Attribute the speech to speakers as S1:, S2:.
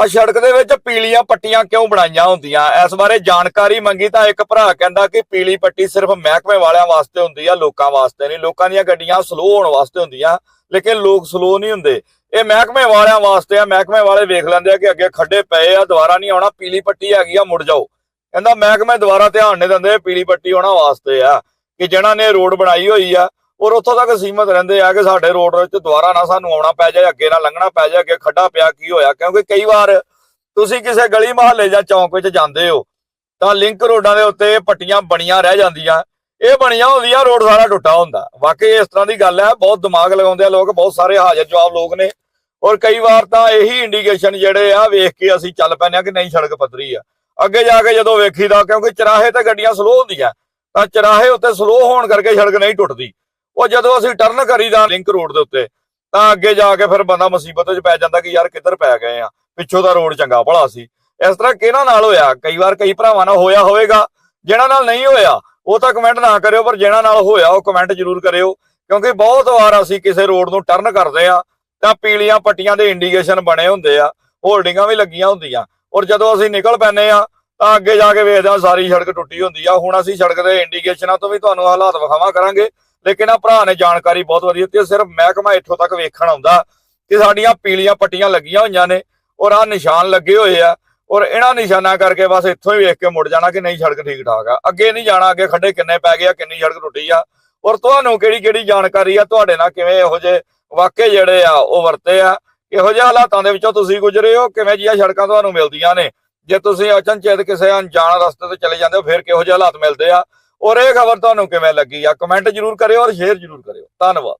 S1: ਆ ਸੜਕ ਦੇ ਵਿੱਚ ਪੀਲੀਆਂ ਪੱਟੀਆਂ ਕਿਉਂ ਬਣਾਈਆਂ ਹੁੰਦੀਆਂ? ਇਸ ਬਾਰੇ ਜਾਣਕਾਰੀ ਮੰਗੀ ਤਾਂ ਇੱਕ ਭਰਾ ਕਹਿੰਦਾ ਕਿ ਪੀਲੀ ਪੱਟੀ ਸਿਰਫ ਮਹਿਕਮੇ ਵਾਲਿਆਂ ਵਾਸਤੇ ਹੁੰਦੀ ਆ, ਲੋਕਾਂ ਵਾਸਤੇ ਨਹੀਂ। ਲੋਕਾਂ ਦੀਆਂ ਗੱਡੀਆਂ ਸਲੋ ਹੋਣ ਵਾਸਤੇ ਹੁੰਦੀਆਂ, ਲੇਕਿਨ ਲੋਕ ਸਲੋ ਨਹੀਂ ਹੁੰਦੇ। ਇਹ ਮਹਿਕਮੇ ਵਾਲਿਆਂ ਵਾਸਤੇ ਆ। ਮਹਿਕਮੇ ਵਾਲੇ ਵੇਖ ਲੈਂਦੇ ਆ ਕਿ ਅੱਗੇ ਖੱਡੇ ਪਏ ਆ, ਦੁਬਾਰਾ ਨਹੀਂ ਆਉਣਾ, ਪੀਲੀ ਪੱਟੀ ਹੈਗੀ ਆ, ਮੁੜ ਜਾਓ। ਕਹਿੰਦਾ ਮਹਿਕਮੇ ਦੁਬਾਰਾ ਧਿਆਨ ਨਹੀਂ ਦਿੰਦੇ, ਪੀਲੀ ਪੱਟੀ ਉਹਨਾਂ ਵਾਸਤੇ ਆ ਕਿ ਜਿਹਨਾਂ ਨੇ ਰੋਡ ਬਣਾਈ ਹੋਈ ਆ ਔਰ ਉੱਥੋਂ ਤੱਕ ਸੀਮਤ ਰਹਿੰਦੇ ਆ ਕਿ ਸਾਡੇ ਰੋਡ ਵਿੱਚ ਦੁਬਾਰਾ ਨਾ ਸਾਨੂੰ ਆਉਣਾ ਪੈ ਜਾਏ, ਅੱਗੇ ਨਾ ਲੰਘਣਾ ਪੈ ਜਾਏ, ਅੱਗੇ ਖੱਡਾ ਪਿਆ ਕੀ ਹੋਇਆ? ਕਿਉਂਕਿ ਕਈ ਵਾਰ ਤੁਸੀਂ ਕਿਸੇ ਗਲੀ ਮੁਹੱਲੇ ਜਾਂ ਚੌਂਕ ਵਿੱਚ ਜਾਂਦੇ ਹੋ, ਤਾਂ ਲਿੰਕ ਰੋਡਾਂ ਦੇ ਉੱਤੇ ਪੱਟੀਆਂ ਬਣੀਆਂ ਰਹਿ ਜਾਂਦੀਆਂ। ਇਹ ਬਣੀਆਂ ਹੁੰਦੀਆਂ, ਰੋਡ ਸਾਰਾ ਟੁੱਟਾ ਹੁੰਦਾ। ਵਾਕਈ ਇਸ ਤਰ੍ਹਾਂ ਦੀ ਗੱਲ ਹੈ, ਬਹੁਤ ਦਿਮਾਗ ਲਗਾਉਂਦੇ ਆ ਲੋਕ, ਬਹੁਤ ਸਾਰੇ ਹਾਜ਼ਰ ਜਵਾਬ ਲੋਕ ਨੇ। ਔਰ ਕਈ ਵਾਰ ਤਾਂ ਇਹੀ ਇੰਡੀਕੇਸ਼ਨ ਜਿਹੜੇ ਆ, ਵੇਖ ਕੇ ਅਸੀਂ ਚੱਲ ਪੈਂਦੇ ਆ ਕਿ ਨਹੀਂ ਸੜਕ ਪੱਧਰੀ ਆ। ਅੱਗੇ ਜਾ ਕੇ ਜਦੋਂ ਵੇਖੀਦਾ, ਕਿਉਂਕਿ ਚਰਾਹੇ ਤੇ ਗੱਡੀਆਂ ਸਲੋ ਹੁੰਦੀਆਂ, ਤਾਂ ਚਰਾਹੇ ਉੱਤੇ ਸਲੋ ਹੋਣ ਕਰਕੇ ਸੜਕ ਨਹੀਂ ਟੁੱਟਦੀ। ਉਹ ਜਦੋਂ ਅਸੀਂ ਟਰਨ ਕਰੀਦਾ ਲਿੰਕ ਰੋਡ ਦੇ ਉੱਤੇ, ਤਾਂ ਅੱਗੇ ਜਾ ਕੇ ਫਿਰ ਬੰਦਾ ਮੁਸੀਬਤ ਚ ਪੈ ਜਾਂਦਾ ਕਿ ਯਾਰ ਕਿੱਧਰ ਪੈ ਗਏ ਆ, ਪਿੱਛੋਂ ਦਾ ਰੋਡ ਚੰਗਾ ਭਲਾ ਸੀ। ਇਸ ਤਰ੍ਹਾਂ ਕਿਹਨਾਂ ਨਾਲ ਹੋਇਆ? ਕਈ ਵਾਰ ਕਈ ਭਰਾਵਾਂ ਨਾਲ ਹੋਇਆ ਹੋਵੇਗਾ। ਜਿਹਨਾਂ ਨਾਲ ਨਹੀਂ ਹੋਇਆ, ਉਹ ਤਾਂ ਕਮੈਂਟ ਨਾ ਕਰਿਓ, ਪਰ ਜਿਹਨਾਂ ਨਾਲ ਹੋਇਆ, ਉਹ ਕਮੈਂਟ ਜ਼ਰੂਰ ਕਰਿਓ। ਕਿਉਂਕਿ ਬਹੁਤ ਵਾਰ ਅਸੀਂ ਕਿਸੇ ਰੋਡ ਨੂੰ ਟਰਨ ਕਰਦੇ ਆ, ਤਾਂ ਪੀਲੀਆਂ ਪੱਟੀਆਂ ਦੇ ਇੰਡੀਕੇਸ਼ਨ ਬਣੇ ਹੁੰਦੇ ਆ ਹੋਲਡਿੰਗਾਂ ਵੀ ਲੱਗੀਆਂ ਹੁੰਦੀਆਂ। ਔਰ ਜਦੋਂ ਅਸੀਂ ਨਿਕਲ ਪੈਨੇ ਆ, ਤਾਂ ਅੱਗੇ ਜਾ ਕੇ ਵੇਖਦੇ ਆ ਸਾਰੀ ਸੜਕ ਟੁੱਟੀ ਹੁੰਦੀ ਆ। ਹੁਣ ਅਸੀਂ ਸੜਕ ਦੇ ਇੰਡੀਕੇਸ਼ਨਾਂ ਤੋਂ ਵੀ ਤੁਹਾਨੂੰ ਹਾਲਾਤ ਵਿਖਾਵਾਂ ਕਰਾਂਗੇ। ਲੇਕਿਨ ਆ ਭਰਾ ਨੇ ਜਾਣਕਾਰੀ ਬਹੁਤ ਵਧੀਆ ਦਿੱਤੀ ਸਿਰਫ ਮਹਿਕਮਾ ਇੱਥੋਂ ਤੱਕ ਵੇਖਣ ਆਉਂਦਾ ਕਿ ਸਾਡੀਆਂ ਪੀਲੀਆਂ ਪੱਟੀਆਂ ਲੱਗੀਆਂ ਹੋਈਆਂ ਨੇ ਔਰ ਆ ਨਿਸ਼ਾਨ ਲੱਗੇ ਹੋਏ ਆ ਔਰ ਇਹਨਾਂ ਨਿਸ਼ਾਨਾਂ ਕਰਕੇ ਬਸ ਇੱਥੋਂ ਹੀ ਵੇਖ ਕੇ ਮੁੜ ਜਾਣਾ ਕਿ ਨਹੀਂ ਸੜਕ ਠੀਕ ਠਾਕ ਆ। ਅੱਗੇ ਨਹੀਂ ਜਾਣਾ, ਅੱਗੇ ਖੱਡੇ ਕਿੰਨੇ ਪੈ ਗਏ ਆ, ਕਿੰਨੀ ਸੜਕ ਟੁੱਟੀ ਆ। ਔਰ ਤੁਹਾਨੂੰ ਕਿਹੜੀ ਕਿਹੜੀ ਜਾਣਕਾਰੀ ਆ, ਤੁਹਾਡੇ ਨਾਲ ਕਿਵੇਂ ਇਹੋ ਜਿਹੇ ਵਾਕੇ ਜਿਹੜੇ ਆ ਉਹ ਵਰਤੇ ਆ। ਇਹੋ ਜਿਹੇ ਹਾਲਾਤਾਂ ਦੇ ਵਿੱਚੋਂ ਤੁਸੀਂ ਗੁਜ਼ਰੇ ਹੋ, ਕਿਵੇਂ ਜੀਆਂ ਸੜਕਾਂ ਤੁਹਾਨੂੰ ਮਿਲਦੀਆਂ ਨੇ। ਜੇ ਤੁਸੀਂ ਅਚਨਚੇਤ ਕਿਸੇ ਅਣਜਾਣ ਰਸਤੇ ਤੇ ਚਲੇ ਜਾਂਦੇ ਹੋ, ਫਿਰ ਕਿਹੋ ਜਿਹੇ ਹਾਲਾਤ ਮਿਲਦੇ ਆ। ਔਰ ਇਹ ਖਬਰ ਤੁਹਾਨੂੰ ਕਿਵੇਂ ਲੱਗੀ ਆ? ਕਮੈਂਟ ਜਰੂਰ ਕਰਿਓ ਔਰ ਸ਼ੇਅਰ ਜਰੂਰ ਕਰਿਓ। ਧੰਨਵਾਦ।